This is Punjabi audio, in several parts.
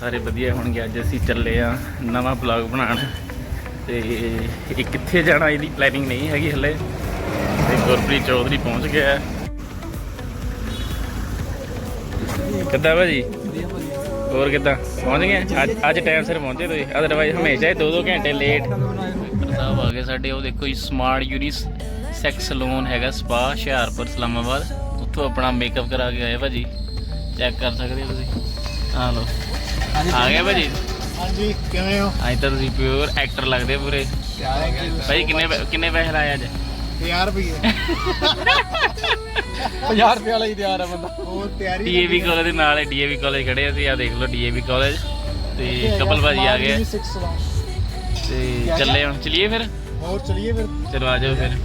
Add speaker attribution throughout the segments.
Speaker 1: ਸਾਰੇ ਵਧੀਆ ਹੋਣਗੇ। ਅੱਜ ਅਸੀਂ ਚੱਲੇ ਆ ਨਵਾਂ ਬਲੌਗ ਬਣਾਉਣ। ਤੇ ਇਹ ਕਿੱਥੇ ਜਾਣਾ, ਇਹਦੀ ਪਲੈਨਿੰਗ ਨਹੀਂ ਹੈਗੀ ਹਲੇ। ਤੇ ਗੁਰਪ੍ਰੀਤ ਚੌਧਰੀ ਪਹੁੰਚ ਗਿਆ ਹੈ। ਕਿੱਦਾਂ ਭਾਜੀ? ਹੋਰ ਕਿੱਦਾਂ? ਪਹੁੰਚ ਗਏ? ਅੱਜ ਅੱਜ ਟਾਈਮ ਸਿਰ ਪਹੁੰਚੇ ਤੁਸੀਂ। ਅਦਰਵਾਈਜ਼ ਹਮੇਸ਼ਾ ਹੀ 2-2 ਘੰਟੇ ਲੇਟ ਸਾਹਿਬ ਆ ਗਏ ਸਾਡੇ, ਉਹ ਦੇਖੋ ਜੀ ਸਮਾਰਟ ਯੂਨੀਸ ਸੈਕਸ ਸਲੂਨ ਹੈਗਾ ਸਪਾ ਹੁਸ਼ਿਆਰਪੁਰ, ਇਸਲਾਮਾਬਾਦ। ਉੱਥੋਂ ਆਪਣਾ ਮੇਕਅਪ ਕਰਾ ਕੇ ਆਏ ਭਾਜੀ। ਚੈੱਕ ਕਰ ਸਕਦੇ ਹੋ ਤੁਸੀਂ? ਆ ਲਓ। ਆ ਗਏ ਭਾਜੀ?
Speaker 2: ਹਾਂਜੀ ਕਿਵੇਂ ਹੋ?
Speaker 1: ਅੱਜ ਤਾਂ ਤੁਸੀਂ ਪਿਓਰ ਐਕਟਰ ਲੱਗਦੇ ਪੂਰੇ। ਭਾਈ ਕਿੰਨੇ ਕਿੰਨੇ ਪੈਸੇ ਲਾਏ ਅੱਜ?
Speaker 2: 1000 ਰੁਪਏ
Speaker 3: 50 ਰੁਪਏ ਵਾਲਾ ਹੀ ਤਿਆਰ ਆ ਬੰਦਾ।
Speaker 2: ਉਹ ਤਿਆਰੀ
Speaker 1: ਡੀਏਵੀ ਕਾਲਜ ਦੇ ਨਾਲ ਡੀਏਵੀ ਕਾਲਜ ਖੜੇ ਅਸੀਂ ਆ ਦੇਖ ਲਓ ਡੀਏਵੀ ਕਾਲਜ ਤੇ ਕਪਲ ਭਾਜੀ ਆ ਗਏ। ਤੇ ਚੱਲੇ ਹੁਣ ਚਲਿਏ ਫਿਰ?
Speaker 2: ਹੋਰ ਚਲਿਏ ਫਿਰ?
Speaker 1: ਚਲੋ ਆ ਜਾਓ ਫਿਰ।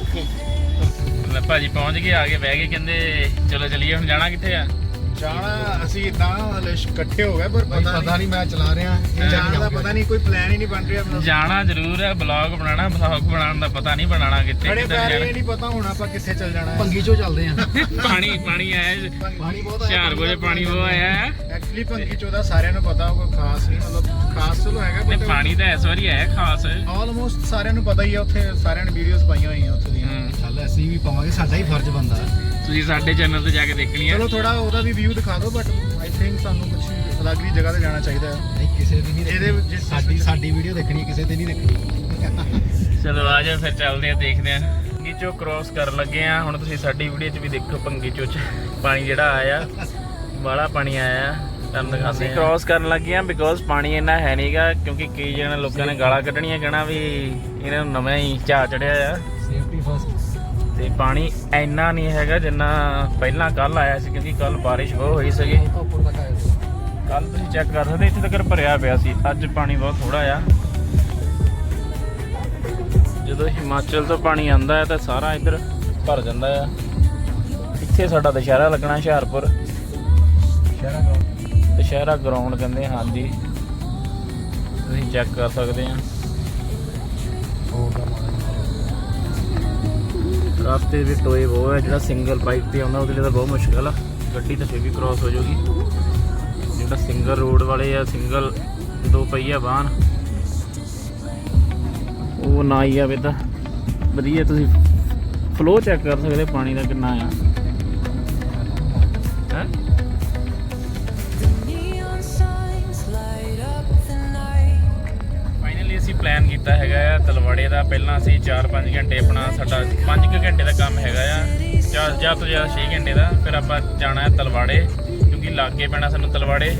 Speaker 2: ਓਕੇ।
Speaker 1: ਭਾਜੀ ਪਹੁੰਚ ਗਏ ਆ ਕੇ ਬਹਿ ਗਏ ਕਹਿੰਦੇ ਚਲੋ ਚਲਿਏ ਹੁਣ ਜਾਣਾ ਕਿੱਥੇ ਆ?
Speaker 2: ਜਾਣਾ ਅਸੀਂ ਇਦਾਂ ਹਲੇ ਇਕੱਠੇ ਹੋ ਗਏ ਪਰ ਪਤਾ
Speaker 3: ਪਤਾ ਨਹੀਂ ਮੈਂ ਚਲਾ ਰਿਹਾ
Speaker 2: ਨਹੀਂ ਜਾਣ ਦਾ ਪਤਾ ਨਹੀਂ ਕੋਈ ਪਲਾਨ ਹੀ ਨਹੀਂ ਬਣ ਰਿਹਾ ਮਤਲਬ
Speaker 1: ਜਾਣਾ ਜ਼ਰੂਰ ਹੈ ਬਲੌਗ ਬਣਾਉਣਾ ਬਲੌਗ ਬਣਾਉਣ ਦਾ ਪਤਾ ਨਹੀਂ ਬਣਾਉਣਾ ਕਿੱਥੇ ਕਿੱਧਰ
Speaker 2: ਪੈਰ ਇਹ ਨਹੀਂ ਪਤਾ ਹੁਣ ਆਪਾਂ ਕਿੱਥੇ ਚੱਲ ਜਾਣਾ। ਹੈ
Speaker 3: ਭੰਗੀ ਚੋਂ ਚੱਲਦੇ ਆ
Speaker 1: ਪਾਣੀ ਪਾਣੀ ਆਇਆ
Speaker 2: ਪਾਣੀ ਬਹੁਤ
Speaker 1: ਹੁਸ਼ਿਆਰਪੁਰ ਦੇ ਪਾਣੀ ਉਹ ਆਇਆ। ਹੈ।
Speaker 2: ਐਕਚੁਅਲੀ ਭੰਗੀ ਚੋਦਾ ਸਾਰਿਆਂ ਨੂੰ ਪਤਾ ਹੋਊਗਾ ਖਾਸ ਨਹੀਂ। ਮਤਲਬ ਖਾਸ ਚਲੋ ਹੈਗਾ
Speaker 1: ਤੇ
Speaker 2: ਬਟ
Speaker 1: ਪਾਣੀ ਤਾਂ ਇਸ ਵਾਰੀ ਆਇਆ ਖਾਸ।
Speaker 2: ਆਲਮੋਸਟ ਸਾਰਿਆਂ ਨੂੰ ਪਤਾ ਹੀ ਆ ਉੱਥੇ ਸਾਰਿਆਂ ਨੇ ਵੀਡੀਓਜ਼ ਪਾਈਆਂ ਹੋਈਆਂ ਉੱਥੇ ਦੀਆਂ।
Speaker 1: ਹਮ,
Speaker 3: ਚੱਲ ਅਸੀਂ ਵੀ ਪਾਵਾਂਗੇ ਸਾਡਾ ਹੀ ਫਰਜ਼ ਬੰਦਾ
Speaker 1: ਤੁਸੀਂ ਸਾਡੇ ਚੈਨਲ ਤੇ ਜਾ ਕੇ ਦੇਖਣੀ ਹੈ।
Speaker 2: ਚਲੋ ਥੋੜਾ ਉਹਦਾ ਵੀ ਵਿਊ ਦਿਖਾ ਦਿਓ ਬਟ ਆਈ ਥਿੰਕ ਸਾਨੂੰ ਕੁਝ ਅਲੱਗ ਹੀ ਜਗ੍ਹਾ ਤੇ ਜਾਣਾ ਚਾਹੀਦਾ ਹੈ।
Speaker 3: ਨਹੀਂ ਕਿਸੇ ਦੀ ਨਹੀਂ
Speaker 2: ਇਹਦੇ ਵਿੱਚ ਜਿਸ-
Speaker 3: ਸਾਡੀ ਸਾਡੀ ਵੀਡੀਓ ਦੇਖਣੀ ਕਿਸੇ ਤੇ ਨਹੀਂ ਦੇਖਣੀ।
Speaker 1: ਚਲੋ ਆ ਜਾਓ ਫਿਰ ਚੱਲਦੇ ਆ ਦੇਖਦੇ ਆ ਪੰਗੀਚੋ ਕ੍ਰੋਸ ਕਰਨ ਲੱਗੇ ਆ ਹੁਣ ਤੁਸੀਂ ਸਾਡੀ ਵੀਡੀਓ 'ਚ ਵੀ ਦੇਖੋ ਪੰਗੀਚੋ 'ਚ ਪਾਣੀ ਜਿਹੜਾ ਆਇਆ ਬਾਲਾ ਪਾਣੀ ਆਇਆ। ਤੁਹਾਨੂੰ ਦਿਖਾਉਂਦੇ ਅਸੀਂ ਕ੍ਰੋਸ ਕਰਨ ਲੱਗੇ ਆ ਬਿਕੋਜ਼ ਪਾਣੀ ਇੰਨਾ ਹੈ ਨਹੀਂਗਾ ਕਿਉਂਕਿ ਕਈ ਜਣੇ ਲੋਕਾਂ ਨੇ ਗਾਲਾਂ ਕੱਢਣੀਆਂ ਕਹਿਣਾ ਵੀ ਇਹਨਾਂ ਨੂੰ ਨਵਾਂ ਹੀ ਝਾੜ ਚੜਿਆ ਆ।
Speaker 3: ਸੇਫਟੀ ਫਸਟ
Speaker 1: ਤੇ ਪਾਣੀ ਇੰਨਾ ਨਹੀਂ ਹੈਗਾ ਜਿੰਨਾ ਪਹਿਲਾਂ ਕੱਲ ਆਇਆ ਸੀ ਕਿਉਂਕਿ ਕੱਲ ਬਾਰਿਸ਼ ਬਹੁਤ ਹੋਈ ਸੀਗੀ।
Speaker 3: ਉੱਪਰ ਤੱਕ ਆਇਆ ਸੀ।
Speaker 1: ਕੱਲ ਤੁਸੀਂ ਚੈੱਕ ਕਰ ਸਕਦੇ ਇੱਥੇ ਤੱਕ ਭਰਿਆ ਪਿਆ ਸੀ। ਅੱਜ ਪਾਣੀ ਬਹੁਤ ਥੋੜਾ ਆ। ਜਦੋਂ ਹਿਮਾਚਲ ਤੋਂ ਪਾਣੀ ਆਂਦਾ ਹੈ ਤਾਂ ਸਾਰਾ ਇੱਧਰ ਭਰ ਜਾਂਦਾ ਆ। ਇੱਥੇ ਸਾਡਾ ਦੁਸ਼ਹਿਰਾ ਲੱਗਣਾ ਹੁਸ਼ਿਆਰਪੁਰ।
Speaker 3: ਸ਼ਹਿਰਾਂ ਦਾ।
Speaker 1: ਦੁਸ਼ਹਿਰਾ ਗਰਾਊਂਡ ਕਹਿੰਦੇ ਹਾਂ ਹਾਂਜੀ। ਤੁਸੀਂ ਚੈੱਕ ਕਰ ਸਕਦੇ ਆ। ਰਸਤੇ ਵੀ ਟੋਏ ਬਹੁਤ ਹੈ ਜਿਹੜਾ ਸਿੰਗਲ ਬਾਈਕ ਤੇ ਆਉਂਦਾ, ਉਹਦੇ ਲਈ ਤਾਂ ਬਹੁਤ ਮੁਸ਼ਕਲ ਆ। ਗੱਡੀ ਤਾਂ ਫਿਰ ਵੀ ਕ੍ਰਾਸ ਹੋ ਜਾਊਗੀ। ਜਿਹੜਾ ਸਿੰਗਲ ਰੋਡ ਵਾਲੇ ਆ ਸਿੰਗਲ ਦੋ ਪਹੀਆ ਵਾਹਨ, ਉਹ ਨਾ ਹੀ ਆਵੇ ਤਾਂ ਵਧੀਆ, ਤੁਸੀਂ ਫਲੋ ਚੈੱਕ ਕਰ ਸਕਦੇ ਪਾਣੀ ਦਾ ਕਿੰਨਾ ਆ। ਹੈ? ਪਲਾਨ ਕੀਤਾ ਹੈਗਾ ਆ। ਤਲਵਾੜੇ ਦਾ ਪਹਿਲਾਂ ਅਸੀਂ 4-5 ਘੰਟੇ ਆਪਣਾ ਸਾਡਾ 5 ਘੰਟੇ ਦਾ ਕੰਮ ਹੈਗਾ ਆ। ਜ਼ਿਆਦਾ ਜ਼ਿਆਦਾ ਤੋਂ ਜ਼ਿਆਦਾ 6 ਘੰਟੇ ਦਾ। ਫਿਰ ਆਪਾਂ ਜਾਣਾ ਹੈ ਤਲਵਾੜੇ ਕਿਉਂਕਿ ਲਾਗੇ ਪੈਣਾ ਸਾਨੂੰ ਤਲਵਾੜੇ।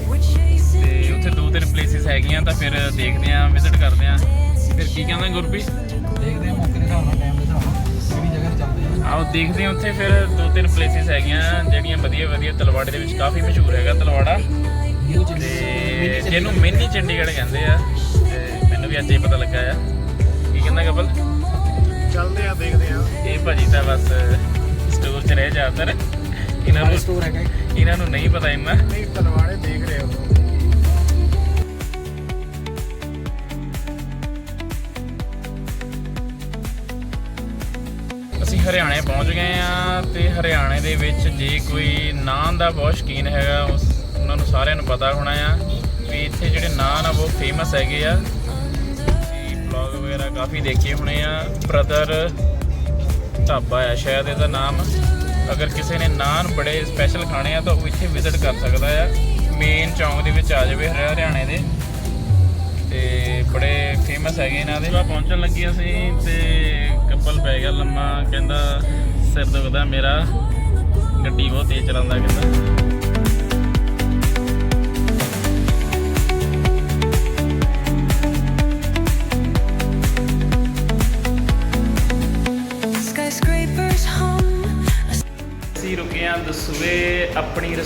Speaker 1: ਤੇ ਉੱਥੇ ਦੋ ਤਿੰਨ ਪਲੇਸਿਸ ਹੈਗੀਆਂ ਤਾਂ ਫਿਰ ਦੇਖਦੇ ਆਂ ਵਿਜ਼ਿਟ ਕਰਦੇ ਆਂ ਫਿਰ ਕੀ ਕਹਿੰਦਾ ਗੁਰਪ੍ਰੀਤ?
Speaker 3: ਦੇਖਦੇ ਆ ਮੌਕੇ ਦੇ ਹਿਸਾਬ ਨਾਲ ਟਾਈਮ ਦੇ ਹਿਸਾਬ ਨਾਲ ਕਿਹੜੀ ਜਗ੍ਹਾ ਤੇ ਚੱਲਦੇ ਆ
Speaker 1: ਆਓ ਦੇਖਦੇ ਆਂ ਉੱਥੇ ਫਿਰ ਦੋ ਤਿੰਨ ਪਲੇਸਿਸ ਹੈਗੀਆਂ ਜਿਹੜੀਆਂ ਵਧੀਆ ਵਧੀਆ ਤਲਵਾੜੇ ਦੇ ਵਿੱਚ ਕਾਫੀ ਮਸ਼ਹੂਰ ਹੈਗਾ ਤਲਵਾੜਾ। ਤੇ ਜਿਹਨੂੰ ਮਿੰਨੀ ਚੰਡੀਗੜ੍ਹ ਕਹਿੰਦੇ ਆ। ਵੀ ਅੱਜ ਹੀ ਪਤਾ ਲੱਗਾ ਆ। ਕੀ ਕਹਿੰਦਾ ਕਪਲ?
Speaker 2: ਚੱਲਦੇ ਆ ਦੇਖਦੇ ਆ।
Speaker 1: ਇਹ ਭਾਜੀ ਤਾਂ ਬਸ ਸਟੋਰ 'ਚ ਰਹਿ ਜ਼ਿਆਦਾਤਰ। ਇਹਨਾਂ ਨੂੰ
Speaker 3: ਸਟੋਰ ਹੈਗਾ।
Speaker 1: ਇਹਨਾਂ ਨੂੰ ਨਹੀਂ ਪਤਾ ਇੰਨਾ।
Speaker 2: ਨਹੀਂ ਤਲਵਾੜੇ ਦੇਖ ਰਹੇ ਹੋ।
Speaker 1: ਅਸੀਂ ਹਰਿਆਣੇ ਪਹੁੰਚ ਗਏ ਆ ਤੇ ਹਰਿਆਣੇ ਦੇ ਵਿੱਚ ਜੇ ਕੋਈ ਨਾਨ ਦਾ ਬਹੁਤ ਸ਼ੌਕੀਨ ਹੈਗਾ ਉਸ ਉਹਨਾਂ ਨੂੰ ਸਾਰਿਆਂ ਨੂੰ ਪਤਾ ਹੋਣਾ ਆ ਵੀ ਇੱਥੇ ਜਿਹੜੇ ਨਾਨ ਆ ਬਹੁਤ ਫੇਮਸ ਹੈਗੇ ਆ। ਕਾਫੀ ਦੇਖੇ ਹੋਣੇ ਆ। ਬ੍ਰਦਰ ਢਾਬਾ ਆ ਸ਼ਾਇਦ ਇਹਦਾ ਨਾਮ। ਅਗਰ ਕਿਸੇ ਨੇ ਨਾਨ ਬੜੇ ਸਪੈਸ਼ਲ ਖਾਣੇ ਆ, ਤਾਂ ਉਹ ਇੱਥੇ ਵਿਜ਼ਿਟ ਕਰ ਸਕਦਾ ਆ। ਮੇਨ ਚੌਂਕ ਦੇ ਵਿੱਚ ਆ ਜਾਵੇ ਹਰਿਆਣੇ ਦੇ। ਤੇ ਬੜੇ ਫੇਮਸ ਹੈਗੇ ਇਹਨਾਂ ਦੇ। ਆਪਾਂ ਪਹੁੰਚਣ ਲੱਗੇ ਅਸੀਂ ਤੇ ਕੱਪਲ ਪੈ ਗਿਆ ਲੰਮਾ, ਕਹਿੰਦਾ ਸਿਰ ਦੁਖਦਾ ਮੇਰਾ। ਗੱਡੀ ਬਹੁਤ ਤੇਜ਼ ਚਲਾਉਂਦਾ, ਕਹਿੰਦਾ।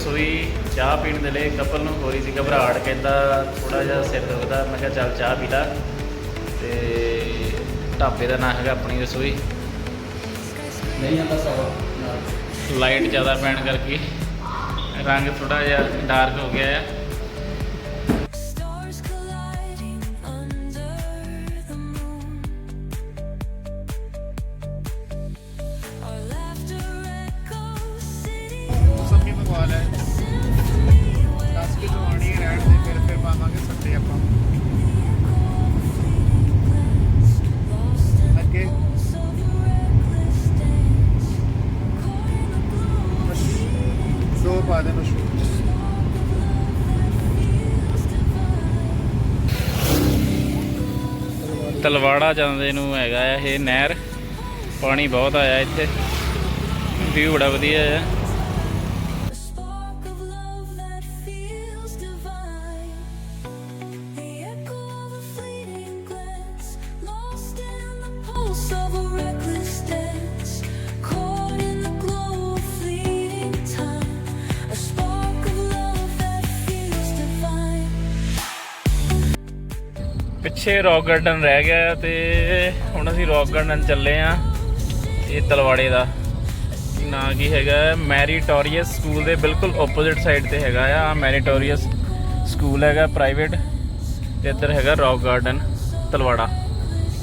Speaker 1: ਰਸੋਈ ਚਾਹ ਪੀਣ ਦੇ ਲਈ ਕਪਲ ਨੂੰ ਹੋ ਰਹੀ ਸੀ ਘਬਰਾਹਟ ਕਹਿੰਦਾ ਥੋੜਾ ਜਿਹਾ ਸਿਰ ਦੁਖਦਾ। ਮੈਂ ਕਿਹਾ ਚੱਲ ਚਾਹ ਪੀ ਲਾ। ਤੇ ਢਾਬੇ ਦਾ ਨਾਂ ਹੈਗਾ ਆਪਣੀ ਰਸੋਈ। ਨਹੀਂ ਆਂਦਾ ਸਭ ਲਾਈਟ ਜ਼ਿਆਦਾ ਪੈਣ ਕਰਕੇ ਰੰਗ ਥੋੜਾ ਜਿਹਾ ਡਾਰਕ ਹੋ ਗਿਆ ਹੈ
Speaker 2: ਦੇ
Speaker 1: ਤਲਵਾੜਾ ਜਾਂਦੇ ਨੂੰ ਹੈਗਾ ਆ ਇਹ ਨਹਿਰ। ਪਾਣੀ ਬਹੁਤ ਆਇਆ ਇੱਥੇ। ਵਿਊ ਬੜਾ ਵਧੀਆ ਆ। ਪਿੱਛੇ ਰੌਕ ਗਾਰਡਨ ਰਹਿ ਗਿਆ ਤੇ ਹੁਣ ਅਸੀਂ ਰੌਕ ਗਾਰਡਨ ਚੱਲੇ ਆ ਇਹ ਤਲਵਾੜੇ ਦਾ। ਨਾਂ ਕੀ ਹੈਗਾ? ਮੈਰੀਟੋਰੀਅਸ ਸਕੂਲ ਦੇ ਬਿਲਕੁਲ ਆਪੋਜ਼ਿਟ ਸਾਈਡ ਤੇ ਹੈਗਾ ਆ। ਮੈਰੀਟੋਰੀਅਸ ਸਕੂਲ ਹੈਗਾ ਪ੍ਰਾਈਵੇਟ ਤੇ ਇੱਧਰ ਹੈਗਾ ਰੌਕ ਗਾਰਡਨ, ਤਲਵਾੜਾ।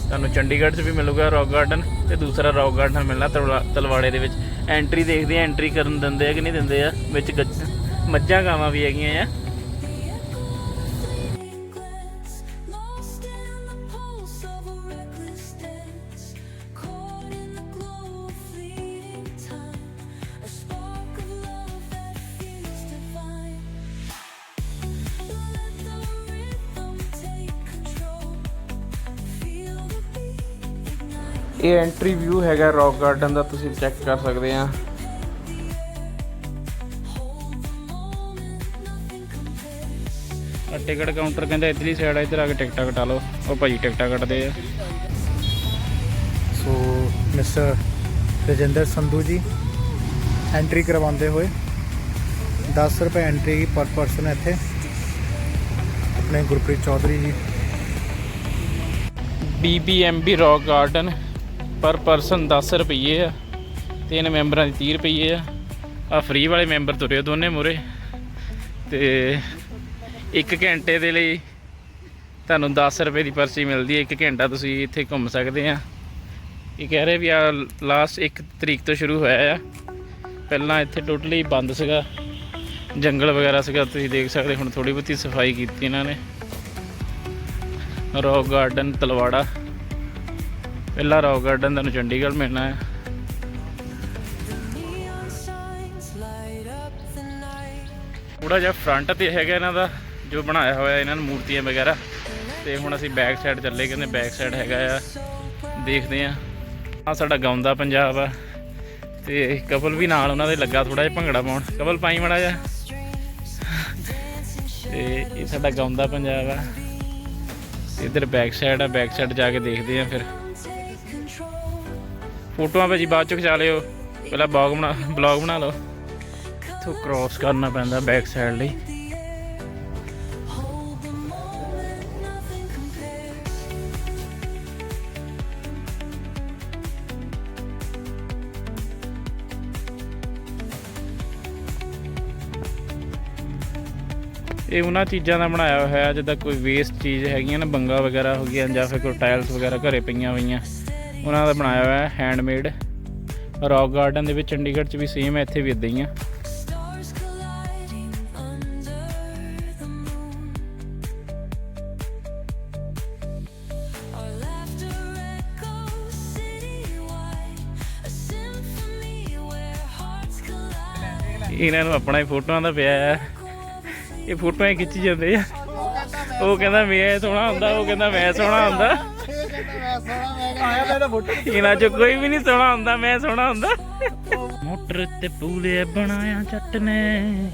Speaker 1: ਤੁਹਾਨੂੰ ਚੰਡੀਗੜ੍ਹ 'ਚ ਵੀ ਮਿਲੂਗਾ ਰੌਕ ਗਾਰਡਨ ਤੇ ਦੂਸਰਾ ਰੌਕ ਗਾਰਡਨ ਮਿਲਣਾ ਤਲਵਾ- ਤਲਵਾੜੇ ਦੇ ਵਿੱਚ। ਐਂਟਰੀ ਦੇਖਦੇ ਆ ਐਂਟਰੀ ਕਰਨ ਦਿੰਦੇ ਆ ਕਿ ਨਹੀਂ ਦਿੰਦੇ ਆ? ਵਿੱਚ ਗੱਜ- ਮੱਝਾਂ ਗਾਵਾਂ ਵੀ ਹੈਗੀਆਂ ਆ। ਇਹ ਐਂਟਰੀ ਵਿਊ ਹੈਗਾ ਰੌਕ ਗਾਰਡਨ ਦਾ ਤੁਸੀਂ ਚੈੱਕ ਕਰ ਸਕਦੇ ਆ. ਟਿਕਟ ਕਾਊਂਟਰ ਕਹਿੰਦਾ ਇਧਰਲੀ ਸਾਈਡ ਆ ਇੱਧਰ ਆ ਕੇ ਟਿਕਟਾਂ ਕਟਾ ਲਓ। ਉਹ ਭਾਜੀ ਟਿਕਟਾਂ ਕੱਟਦੇ ਆ।
Speaker 2: ਸੋ ਮਿਸਟਰ ਰਜਿੰਦਰ ਸੰਧੂ ਜੀ ਐਂਟਰੀ ਕਰਵਾਉਂਦੇ ਹੋਏ 10 ਰੁਪਏ ਐਂਟਰੀ ਪਰ ਪਰਸਨ ਇੱਥੇ। ਆਪਣੇ Gurpreet Chaudhary ji.
Speaker 1: BBMB rock garden per person 10 ਰੁਪਏ ਆ, ਤਿੰਨ ਮੈਂਬਰਾਂ ਦੀ 30 ਰੁਪਏ ਆ। ਆ ਫ੍ਰੀ ਵਾਲੇ ਮੈਂਬਰ ਤੁਰੇ ਦੋਨੇ ਮੂਰੇ ਤੇ 1 ਘੰਟੇ ਦੇ ਲਈ ਤੁਹਾਨੂੰ 10 ਰੁਪਏ ਦੀ ਪਰਚੀ ਮਿਲਦੀ ਹੈ 1 ਘੰਟਾ ਤੁਸੀਂ ਇੱਥੇ ਘੁੰਮ ਸਕਦੇ ਆ। ਇਹ ਕਹਿ ਰਹੇ ਵੀ ਆ ਲਾਸਟ 1 ਤਰੀਕ ਤੋਂ ਸ਼ੁਰੂ ਹੋਇਆ ਆ। ਪਹਿਲਾਂ ਇੱਥੇ ਟੋਟਲੀ ਬੰਦ ਸੀਗਾ। ਜੰਗਲ ਵਗੈਰਾ ਸੀਗਾ, ਤੁਸੀਂ ਦੇਖ ਸਕਦੇ, ਹੁਣ ਥੋੜੀ ਬਹੁਤੀ ਸਫ਼ਾਈ ਕੀਤੀ ਇਹਨਾਂ ਨੇ। Rock garden, Talwara. ਪਹਿਲਾ ਰੌਕ ਗਾਰਡਨ ਤੁਹਾਨੂੰ ਚੰਡੀਗੜ੍ਹ ਮਿਲਣਾ ਹੈ।
Speaker 4: Neon
Speaker 1: ਥੋੜਾ ਜਿਹਾ ਫਰੰਟ ਤੇ ਹੈਗਾ ਇਹਨਾਂ ਦਾ, ਜੋ ਬਣਾਇਆ ਹੋਇਆ ਇਹਨਾਂ ਨੂੰ ਮੂਰਤੀਆਂ ਵਗੈਰਾ। ਤੇ ਹੁਣ ਅਸੀਂ ਬੈਕ ਸਾਈਡ ਚੱਲੇ, ਕਹਿੰਦੇ ਬੈਕ ਸਾਈਡ ਹੈਗਾ ਆ। ਦੇਖਦੇ ਆ ਆ ਸਾਡਾ ਗਾਉਂਦਾ ਪੰਜਾਬ ਆ। ਤੇ ਕਪਲ ਵੀ ਨਾਲ ਉਹਨਾਂ ਦੇ ਲੱਗਾ ਥੋੜਾ ਜਿਹਾ ਭੰਗੜਾ ਪਾਉਣ। ਕਪਲ ਪਾਈ ਮੜਾ ਜਾ ਤੇ ਇਹ ਸਾਡਾ ਗਾਉਂਦਾ ਪੰਜਾਬ ਆ। ਤੇ ਇਧਰ ਬੈਕ ਸਾਈਡ ਆ ਬੈਕ ਸਾਈਡ ਜਾ ਕੇ ਦੇਖਦੇ ਆ ਫਿਰ। ਫੋਟੋਆਂ ਭਾਜੀ ਬਾਅਦ ਚ ਖਿਚਾ ਲਿਓ। ਪਹਿਲਾਂ ਬਲੌਗ ਬਣਾ ਬਲੌਗ ਬਣਾ ਲਓ। ਇੱਥੋਂ ਕ੍ਰਾਸ ਕਰਨਾ ਪੈਂਦਾ ਬੈਕ ਸਾਈਡ ਲਈ। ਇਹ ਉਹਨਾਂ ਚੀਜ਼ਾਂ ਦਾ ਬਣਾਇਆ ਹੋਇਆ, ਜਿੱਦਾਂ ਕੋਈ ਵੇਸਟ ਚੀਜ਼ ਹੈਗੀਆਂ ਨਾ, ਬੰਗਾ ਵਗੈਰਾ ਹੋ ਗਈਆਂ ਜਾਂ ਫਿਰ ਕੋਈ ਟਾਇਲਸ ਵਗੈਰਾ ਘਰੇ ਪਈਆਂ ਹੋਈਆਂ। ਉਹਨਾਂ ਦਾ ਬਣਾਇਆ ਹੋਇਆ ਹੈਂਡਮੇਡ ਰੌਕ ਗਾਰਡਨ ਦੇ ਵਿੱਚ ਚੰਡੀਗੜ੍ਹ 'ਚ ਵੀ ਸੇਮ ਹੈ, ਇੱਥੇ ਵੀ ਇਦਾਂ ਹੀ ਆ। ਇਹਨਾਂ ਨੂੰ ਆਪਣਾ ਹੀ ਫੋਟੋਆਂ ਦਾ ਪਿਆ ਹੈ। ਇਹ ਫੋਟੋਆਂ ਹੀ ਖਿੱਚੀ ਜਾਂਦੇ ਆ। ਉਹ ਕਹਿੰਦਾ, ਮੈਂ ਸੋਹਣਾ ਹੁੰਦਾ। ਉਹ ਕਹਿੰਦਾ, ਮੈਂ ਸੋਹਣਾ ਹੁੰਦਾ।
Speaker 2: ਆਇਆ ਮੈਂ ਤਾਂ ਫੋਟੋ
Speaker 1: ਇਹਨਾਂ ਚੋਂ ਕੋਈ ਵੀ ਨਹੀਂ ਸੋਹਣਾ ਹੁੰਦਾ ਮੈਂ ਸੋਹਣਾ ਹੁੰਦਾ। ਮੋਟਰ ਤੇ ਪੂਲੇ ਬਣਾਇਆ ਜੱਟ ਨੇ।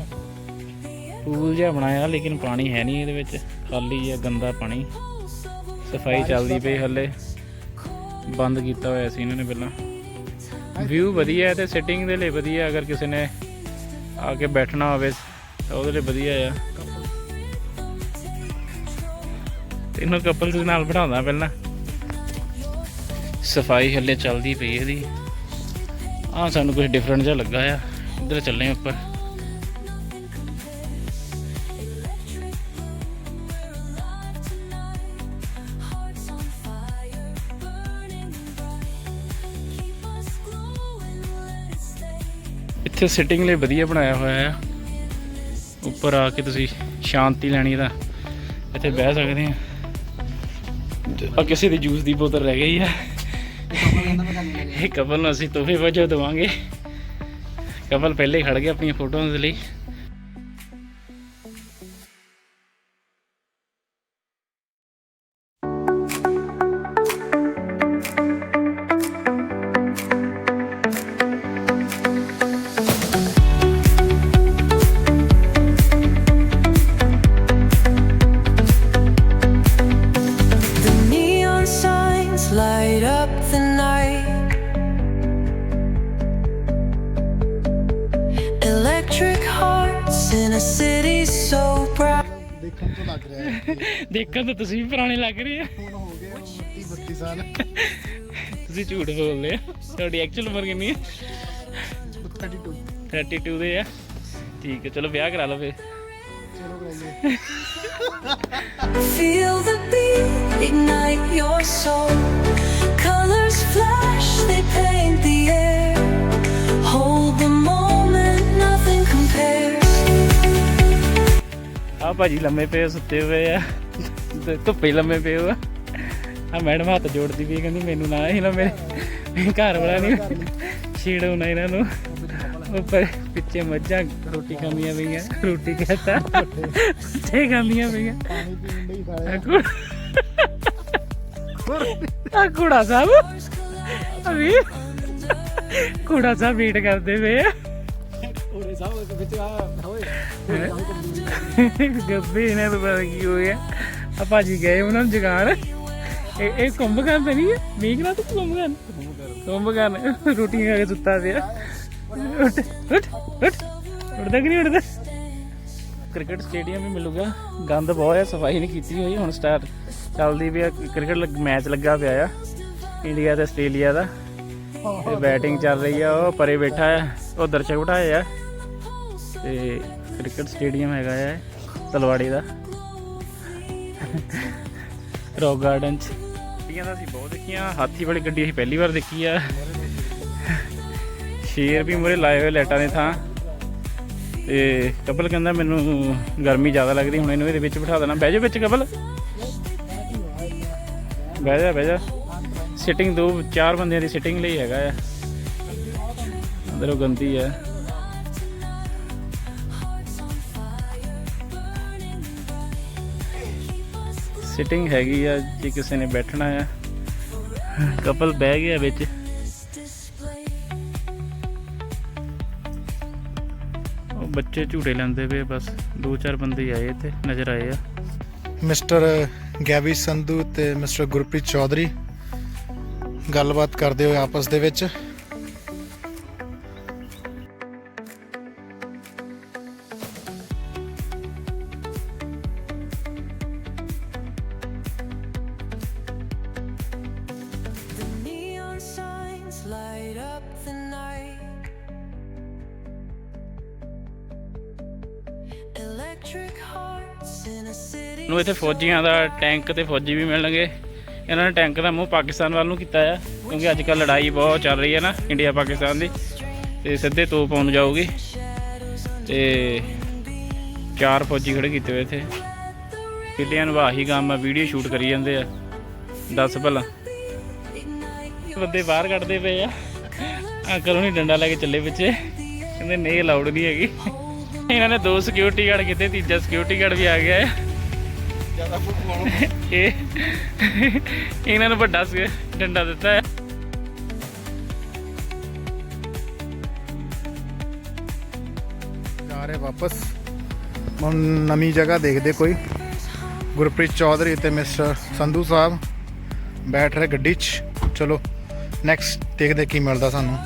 Speaker 1: ਪੂਲ ਜਿਹਾ ਬਣਾਇਆ ਲੇਕਿਨ ਪਾਣੀ ਹੈ ਨਹੀਂ ਇਹਦੇ ਵਿੱਚ। ਖਾਲੀ ਹੈ ਗੰਦਾ ਪਾਣੀ। ਸਫ਼ਾਈ ਚੱਲਦੀ ਪਈ ਹੱਲੇ। ਬੰਦ ਕੀਤਾ ਹੋਇਆ ਸੀ ਇਹਨਾਂ ਨੇ ਪਹਿਲਾਂ। ਵਿਊ ਵਧੀਆ ਹੈ ਤੇ ਸਿਟਿੰਗ ਦੇ ਲਈ ਵਧੀਆ ਅਗਰ ਕਿਸੇ ਨੇ ਆ ਕੇ ਬੈਠਣਾ ਹੋਵੇ ਤਾਂ ਉਹਦੇ ਲਈ ਵਧੀਆ ਆ। ਇਹਨੂੰ ਕਪਲ ਦੇ ਨਾਲ ਬਿਠਾਉਂਦਾ ਪਹਿਲਾਂ। ਸਫ਼ਾਈ ਹੱਲੇ ਚੱਲਦੀ ਪਈ ਇਹਦੀ। ਆ ਸਾਨੂੰ ਕੁਝ ਡਿਫਰੈਂਟ ਜਿਹਾ ਲੱਗਾ ਆ। ਇੱਧਰ ਚੱਲੇ ਉੱਪਰ। ਇੱਥੇ ਸਿਟਿੰਗ ਲਈ ਵਧੀਆ ਬਣਾਇਆ ਹੋਇਆ ਆ। ਉੱਪਰ ਆ ਕੇ ਤੁਸੀਂ ਸ਼ਾਂਤੀ ਲੈਣੀ ਤਾਂ ਇੱਥੇ ਬਹਿ ਸਕਦੇ ਆ। ਆ ਕਿਸੇ ਦੀ ਜੂਸ ਦੀ ਬੋਤਲ ਰਹਿ ਗਈ ਆ। ਇਹ ਕਪਲ ਨੂੰ ਅਸੀਂ ਤੋਹਫੇ ਵਜੋਂ ਦਵਾਂਗੇ। ਕਪਲ ਪਹਿਲੇ ਹੀ ਖੜ ਗਿਆ ਆਪਣੀਆਂ ਫੋਟੋਆਂ ਦੇ ਲਈ।
Speaker 2: ਦੇਖਣ ਤੋਂ ਲੱਗ ਰਿਹਾ ਹੈ
Speaker 1: ਦੇਖਣ ਤਾਂ ਤੁਸੀਂ ਵੀ ਪੁਰਾਣੇ ਲੱਗ ਰਹੇ ਆ
Speaker 2: ਹੁਣ ਹੋ ਗਏ 30 32 ਸਾਲ।
Speaker 1: ਤੁਸੀਂ ਝੂਠ ਬੋਲਦੇ ਆ ਤੁਹਾਡੀ ਐਕਚੁਅਲ ਉਮਰ ਕਿੰਨੀ ਹੈ?
Speaker 2: 32
Speaker 1: 32 ਦੇ ਆ। ਠੀਕ ਹੈ ਚਲੋ ਵਿਆਹ ਕਰਾ ਲਓ ਫੇਰ।
Speaker 2: ਚਲੋ ਕਰਾਈਏ।
Speaker 4: Feel the beat, ignite your soul. Colors flash, they paint the air. Hold
Speaker 1: ਭਾਜੀ ਲੰਮੇ ਪਏ ਸੁੱਤੇ ਹੋਏ ਆ। ਤੇ ਧੁੱਪੇ ਲੰਮੇ ਪਏ ਆ। ਆ ਮੈਡਮ ਹੱਥ ਜੋੜਦੀ ਵੀ ਕਹਿੰਦੀ ਮੈਨੂੰ ਨਾ ਹੀ। ਨਾ ਮੇਰੇ ਘਰ ਵਾਲਾ ਨਹੀਂ ਛੇੜੋ ਨਾ ਇਹਨਾਂ ਨੂੰ। ਉੱਪਰ ਪਿੱਛੇ ਮੱਝਾਂ ਰੋਟੀ ਖਾਂਦੀਆਂ ਪਈਆਂ ਰੋਟੀ ਕਹਤਾ। ਪੱਠੇ ਖਾਂਦੀਆਂ ਪਈਆਂ। ਆ ਕੁੜ- ਸਾਹਿਬ। ਅਭੀ ਕੁੜਾ ਸਾਹਿਬ ਵੇਟ ਕਰਦੇ ਪਏ ਆ।
Speaker 3: ਉਹਦੇ ਸਾਹਿਬ ਵਿੱਚ ਆ ਹੋਏ
Speaker 1: ਗੱਬੇ ਇਹਨਾਂ ਤੋਂ ਪਤਾ ਕੀ ਹੋ ਗਿਆ। ਆ ਭਾਜੀ ਗਏ ਉਹਨਾਂ ਨੂੰ ਜਗਾਣ। ਇਹ ਇਹ ਕੁੰਭ ਕਰਨ ਤੇ ਨਹੀਂ ਹੈ ਮੀਂਹ ਤਾਂ ਕੁੰਭ ਕਰਨ? ਕੁੰਭ ਖਾ ਕੇ ਸੁੱਤਾ ਪਿਆ। ਉੱਠ ਉੱਠ ਉੱਠ। ਉੱਠਦਾ ਕਿ ਨਹੀਂ ਉੱਠਦਾ? ਕ੍ਰਿਕਟ ਸਟੇਡੀਅਮ ਵੀ ਮਿਲੂਗਾ। ਗੰਦ ਬਹੁਤ ਹੈ ਸਫ਼ਾਈ ਨਹੀਂ ਕੀਤੀ ਹੋਈ। ਹੁਣ ਸਟਾਰਟ ਚੱਲਦੀ ਵੀ ਕ੍ਰਿਕਟ ਮੈਚ ਲੱਗਾ ਪਿਆ ਆ। ਇੰਡੀਆ ਤੇ ਆਸਟ੍ਰੇਲੀਆ ਦਾ। ਤੇ ਬੈਟਿੰਗ ਚੱਲ ਰਹੀ ਆ। ਉਹ ਪਰੇ ਬੈਠਾ ਆ। ਉਹ ਦਰਸ਼ਕ ਬਿਠਾਏ ਆ। ਤੇ ਕ੍ਰਿਕਟ ਸਟੇਡੀਅਮ ਹੈਗਾ ਆ ਤਲਵਾੜੀ ਦਾ। ਰੌਕ ਗਾਰਡਨ ਚ। ਗੱਡੀਆਂ ਤਾਂ ਅਸੀਂ ਬਹੁਤ ਦੇਖੀਆਂ, ਹਾਥੀ ਵਾਲੀ ਗੱਡੀ ਅਸੀਂ ਪਹਿਲੀ ਵਾਰ ਦੇਖੀ ਆ। ਸ਼ੇਰ ਵੀ ਮੂਹਰੇ ਲਾਏ ਹੋਏ ਲਾਈਟਾਂ ਦੇ ਥਾਂ। ਤੇ ਕਪਲ ਕਹਿੰਦਾ ਮੈਨੂੰ ਗਰਮੀ ਜ਼ਿਆਦਾ ਲੱਗਦੀ, ਹੁਣ ਇਹਨੂੰ ਇਹਦੇ ਵਿੱਚ ਬਿਠਾ ਦੇਣਾ। ਬਹਿ ਜਾ ਵਿੱਚ ਕਪਲ। ਬਹਿ ਜਾ ਬਹਿ ਜਾ। ਸਿਟਿੰਗ ਦੋ, ਚਾਰ ਬੰਦਿਆਂ ਦੀ ਸਿਟਿੰਗ ਲਈ ਹੈਗਾ ਆ। ਅੰਦਰੋਂ ਗੰਦੀ ਆ। ਸਿਟਿੰਗ ਹੈਗੀ ਆ, ਜੇ ਕਿਸੇ ਨੇ ਬੈਠਣਾ ਆ। ਕਪਲ ਬਹਿ ਗਿਆ ਵਿੱਚ। ਉਹ ਬੱਚੇ ਝੂਟੇ ਲੈਂਦੇ ਪਏ ਬਸ ਦੋ ਚਾਰ ਬੰਦੇ ਆਏ ਇੱਥੇ, ਨਜ਼ਰ ਆਏ ਆ।
Speaker 2: ਮਿਸਟਰ ਗੈਬੀ ਸੰਧੂ ਤੇ ਮਿਸਟਰ ਗੁਰਪ੍ਰੀਤ ਚੌਧਰੀ। ਗੱਲਬਾਤ ਕਰਦੇ ਹੋਏ ਆਪਸ ਦੇ ਵਿੱਚ।
Speaker 1: ਨੂੰ ਇੱਥੇ ਫੌਜੀਆਂ ਦਾ ਟੈਂਕ ਤੇ ਫੌਜੀ ਵੀ ਮਿਲਣਗੇ। ਇਹਨਾਂ ਨੇ ਟੈਂਕ ਦਾ ਮੂੰਹ ਪਾਕਿਸਤਾਨ ਵੱਲ ਨੂੰ ਕੀਤਾ ਆ, ਕਿਉਂਕਿ ਅੱਜ ਕੱਲ ਲੜਾਈ ਬਹੁਤ ਚੱਲ ਰਹੀ ਹੈ ਨਾ ਇੰਡੀਆ ਪਾਕਿਸਤਾਨ ਦੀ। ਤੇ ਸਿੱਧੇ ਤੋਪ ਆਉਣ ਜਾਊਗੀ। ਤੇ ਚਾਰ ਫੌਜੀ ਖੜੇ ਕੀਤੇ ਹੋਏ ਇੱਥੇ। ਕਿੱਲਿਆਂ ਨੂੰ ਆਹੀ ਕੰਮ ਆ, ਵੀਡੀਓ ਸ਼ੂਟ ਕਰੀ ਜਾਂਦੇ ਆ। ਦੱਸ ਭਲਾ। ਬੰਦੇ ਬਾਹਰ ਕੱਢਦੇ ਪਏ ਆ। ਅੰਕਲ ਹੁਣੀ ਡੰਡਾ ਲੈ ਕੇ ਚੱਲੇ ਪਿੱਛੇ। ਕਹਿੰਦੇ, ਨਹੀਂ ਅਲਾਉਡ ਨਹੀਂ ਹੈਗੀ। ਇਹਨਾਂ ਨੇ ਦੋ ਸਿਕਿਉਰਿਟੀ ਗਾਰਡ ਕੀਤੇ ਤੀਜਾ ਸਿਕਿਉਰਿਟੀ ਗਾਰਡ ਵੀ ਆ ਗਿਆ ਹੈ। ਇਹ ਇਹਨਾਂ ਨੂੰ ਵੱਡਾ ਸੀ ਡੰਡਾ ਦਿੱਤਾ ਹੈ।
Speaker 2: ਜਾ ਰਹੇ ਵਾਪਸ। ਹੁਣ ਨਵੀਂ ਜਗ੍ਹਾ ਦੇਖਦੇ ਕੋਈ। ਗੁਰਪ੍ਰੀਤ ਚੌਧਰੀ ਤੇ ਮਿਸਟਰ ਸੰਧੂ ਸਾਹਿਬ ਬੈਠ ਰਹੇ ਗੱਡੀ 'ਚ। ਚਲੋ ਨੈਕਸਟ ਦੇਖਦੇ ਕੀ ਮਿਲਦਾ ਸਾਨੂੰ।